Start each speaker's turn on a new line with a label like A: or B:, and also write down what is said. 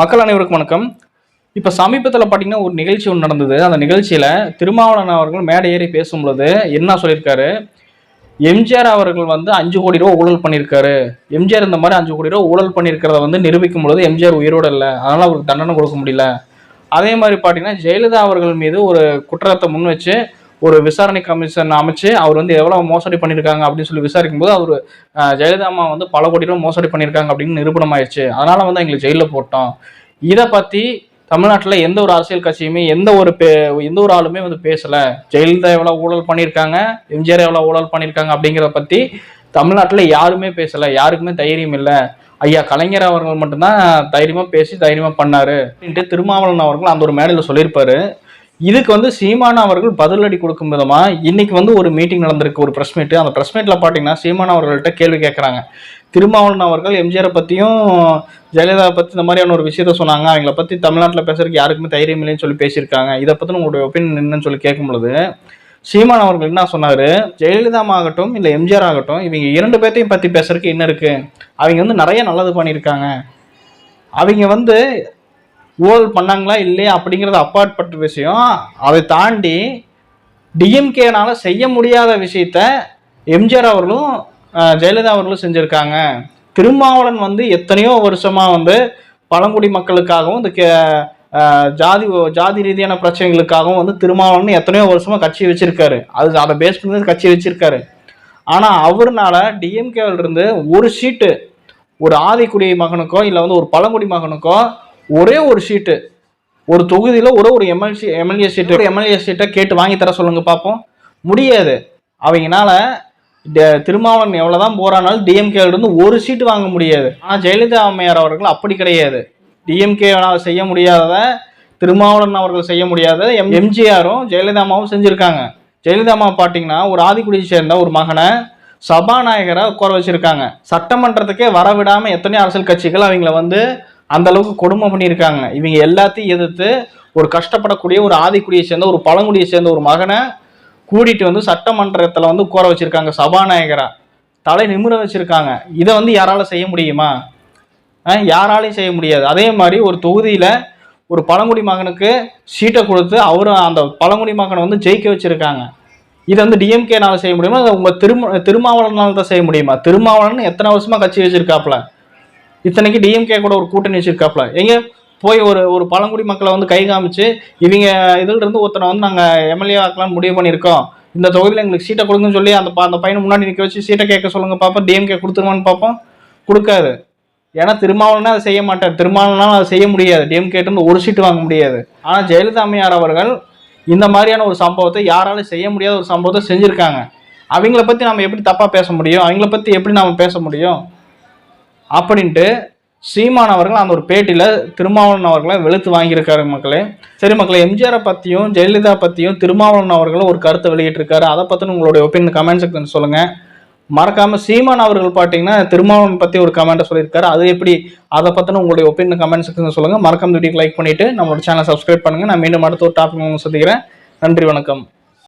A: மக்கள் அனைவருக்கும் வணக்கம். இப்போ சமீபத்தில் பார்த்தீங்கன்னா ஒரு நிகழ்ச்சி ஒன்று நடந்தது. அந்த நிகழ்ச்சியில் திருமாவளவன் அவர்கள் மேடை ஏறி பேசும்பொழுது என்ன சொல்லியிருக்காரு? எம்ஜிஆர் அவர்கள் வந்து அஞ்சு கோடி ரூபா ஊழல் பண்ணியிருக்காரு. எம்ஜிஆர் இந்த மாதிரி அஞ்சு கோடி ரூபா ஊழல் பண்ணியிருக்கிறத வந்து நிரூபிக்கும் பொழுது எம்ஜிஆர் உயிரோடு இல்லை. அதனால் அவருக்கு தண்டனை கொடுக்க முடியல. அதே மாதிரி பார்த்தீங்கன்னா ஜெயலலிதா அவர்கள் மீது ஒரு குற்றத்தை முன் வச்சு ஒரு விசாரணை கமிஷன் அமைச்சு அவர் வந்து எவ்வளவு மோசடி பண்ணியிருக்காங்க அப்படின்னு சொல்லி விசாரிக்கும் போது அவர் ஜெயலலிதா அம்மா வந்து பல கோடி ரூபாய் மோசடி பண்ணியிருக்காங்க அப்படின்னு நிரூபணம் ஆயிடுச்சு அதனால வந்து எங்களுக்கு ஜெயிலில் போட்டோம். இதை பற்றி தமிழ்நாட்டில் எந்த ஒரு அரசியல் கட்சியுமே எந்த ஒரு பே எந்த ஒரு ஆளுமே வந்து பேசலை. ஜெயலலிதா எவ்வளோ ஊழல் பண்ணியிருக்காங்க எம்ஜிஆர் எவ்வளோ ஊழல் பண்ணியிருக்காங்க அப்படிங்கிறத பற்றி தமிழ்நாட்டில் யாருமே பேசலை யாருக்குமே தைரியம் இல்லை. ஐயா கலைஞர் அவர்கள் மட்டும்தான் தைரியமாக பேசி தைரியமாக பண்ணார். அப்படின்ட்டு திருமாவளவன் அவர்கள் அந்த ஒரு மேடையில் சொல்லியிருப்பாரு. இதுக்கு வந்து சீமானா அவர்கள் பதிலடி கொடுக்கும் விதமா இன்னைக்கு வந்து ஒரு மீட்டிங் நடந்திருக்கு ஒரு ப்ரெஸ் மீட் அந்த ப்ரெஸ் மீட்ல பாத்தீங்கன்னா சீமானா அவர்கள்ட்ட கேள்வி கேட்கறாங்க திருமாவளவன் அவர்கள் எம்ஜிஆரை பத்தியும் ஜெயலலிதா பத்தி இந்த மாதிரியான ஒரு விஷயத்த சொன்னாங்க. அவங்கள பத்தி தமிழ்நாட்டில் பேசுறதுக்கு யாருக்குமே தைரியம் இல்லைன்னு சொல்லி பேசியிருக்காங்க. இதை பத்தி உங்களுடைய ஒப்பீனியன் என்னன்னு சொல்லி கேட்கும் பொழுது சீமான் அவர்கள் என்ன சொன்னார்? ஜெயலலிதா ஆகட்டும் இல்லை எம்ஜிஆர் ஆகட்டும் இவங்க இரண்டு பேர்த்தையும் பற்றி பேசுறதுக்கு என்ன இருக்குது அவங்க வந்து நிறைய நல்லது பண்ணியிருக்காங்க. அவங்க வந்து ஊழல் பண்ணாங்களா இல்லையா அப்படிங்கிறது அப்பாற்பட்ட விஷயம். அதை தாண்டி டிஎம்கேனால செய்ய முடியாத விஷயத்த எம்ஜிஆர் அவர்களும் ஜெயலலிதா அவர்களும் செஞ்சுருக்காங்க. திருமாவளன் வந்து எத்தனையோ வருஷமாக வந்து பழங்குடி மக்களுக்காகவும் இந்த கே ஜாதி ஜாதி ரீதியான பிரச்சனைகளுக்காகவும் வந்து திருமாவளவன் எத்தனையோ வருஷமா கட்சி வச்சிருக்காரு. அது அதை பேஸ் பண்ணி கட்சி வச்சிருக்காரு. ஆனால் அவர்னால டிஎம்கேவில் இருந்து ஒரு சீட்டு ஒரு ஆதிக்குடி மகனுக்கோ இல்லை வந்து ஒரு பழங்குடி மகனுக்கோ ஒரே ஒரு சீட்டு ஒரு தொகுதியில் ஒரே ஒரு எம்எல்சி எம்எல்ஏ சீட்டு ஒரு எம்எல்ஏ சீட்டை கேட்டு வாங்கி தர சொல்லுங்க பார்ப்போம் முடியாது. அவங்கனால திருமாவளவன் எவ்வளோதான் போறானாலும் டிஎம்கேலேருந்து ஒரு சீட்டு வாங்க முடியாது. ஆனால் ஜெயலலிதா அம்மையார் அவர்கள் அப்படி கிடையாது. டிஎம்கே செய்ய முடியாதத திருமாவளவன் அவர்கள் செய்ய முடியாத எம் எம்ஜிஆரும் ஜெயலலிதா அம்மாவும் செஞ்சுருக்காங்க. ஜெயலலிதா அம்மா பார்த்தீங்கன்னா ஒரு ஆதிக்குடியை சேர்ந்த ஒரு மகனை சபாநாயகரை உட்கார வச்சுருக்காங்க. சட்டமன்றத்துக்கே வரவிடாமல் எத்தனையோ அரசியல் கட்சிகள் அவங்கள வந்து அந்த அளவுக்கு கொடுமை பண்ணியிருக்காங்க. இவங்க எல்லாத்தையும் எதிர்த்து ஒரு கஷ்டப்படக்கூடிய ஒரு ஆதிக்குடியை சேர்ந்த ஒரு பழங்குடியை சேர்ந்த ஒரு மகனை கூட்டிட்டு வந்து சட்டமன்றத்தில் வந்து கோர வச்சிருக்காங்க சபாநாயகராக தலை நிமிர வச்சிருக்காங்க. இதை வந்து யாரால செய்ய முடியுமா? யாராலையும் செய்ய முடியாது. அதே மாதிரி ஒரு தொகுதியில் ஒரு பழங்குடி மகனுக்கு சீட்டை கொடுத்து அவரும் அந்த பழங்குடி மகனை வந்து ஜெயிக்க வச்சுருக்காங்க. இதை வந்து டிஎம்கேனால் செய்ய முடியுமா? உங்கள் திரும திருமாவளவனால தான் செய்ய முடியுமா? திருமாவளவன் எத்தனை வருஷமாக கட்சி வச்சுருக்காப்புல? இத்தனைக்கு டிஎம்கே கூட ஒரு கூட்டணி வச்சிருக்காப்ல. எங்க போய் ஒரு ஒரு பழங்குடி மக்களை வந்து கை காமிச்சு இவங்க இதுல இருந்து ஒருத்தனை வந்து நாங்க எம்எல்ஏ ஆக்கலாம்னு முடிவு பண்ணியிருக்கோம். இந்த தொகுதியில் எங்களுக்கு சீட்டை கொடுங்கன்னு சொல்லி அந்த ப- அந்த பையனை முன்னாடி நிற்க வச்சு சீட்டை கேட்க சொல்லுங்க பார்ப்போம் டிஎம்கே கொடுத்துருவான்னு பார்ப்போம் கொடுக்காது. ஏன்னா திருமாவளவனே அதை செய்ய மாட்டார். திருமாவளனால் அதை செய்ய முடியாது. டிஎம்கே ஒரு சீட்டு வாங்க முடியாது. ஆனால் ஜெயலலிதா அம்மையார் அவர்கள் இந்த மாதிரியான ஒரு சம்பவத்தை யாராலும் செய்ய முடியாத ஒரு சம்பவத்தை செஞ்சுருக்காங்க. அவங்கள பற்றி நம்ம எப்படி தப்பாக பேச முடியும்? அவங்கள பற்றி எப்படி நாம் பேச முடியும்? அப்படின்ட்டு சீமான் அவர்கள் அந்த ஒரு பேட்டியில் திருமாவளவன் அவர்களை வெளுத்து வாங்கியிருக்காரு மக்களே. சரி மக்களே எம்ஜிஆரை பற்றியும் ஜெயலலிதா பற்றியும் திருமாவளவன் அவர்களும் ஒரு கருத்தை வெளியிட்டிருக்காரு. அதை பற்றின உங்களுடைய ஒப்பீனியன் கமெண்ட் செக்ஷன் சொல்லுங்கள் மறக்காமல் சீமான் அவர்கள் பார்த்தீங்கன்னா திருமாவளவன் பற்றி ஒரு கமெண்ட்டை சொல்லியிருக்காரு. அது எப்படி? அதை பற்றின உங்களுடைய ஒப்பீனியன் கமெண்ட் செக்ஷன் சொல்லுங்கள் மறக்காம வீடியோக்கு லைக் பண்ணிவிட்டு நம்மளோட சேனலை சப்ஸ்கிரைப் பண்ணுங்கள் நான் மீண்டும் அடுத்த ஒரு டாபிக் உங்களுக்கு சந்திக்கிறேன். நன்றி வணக்கம்.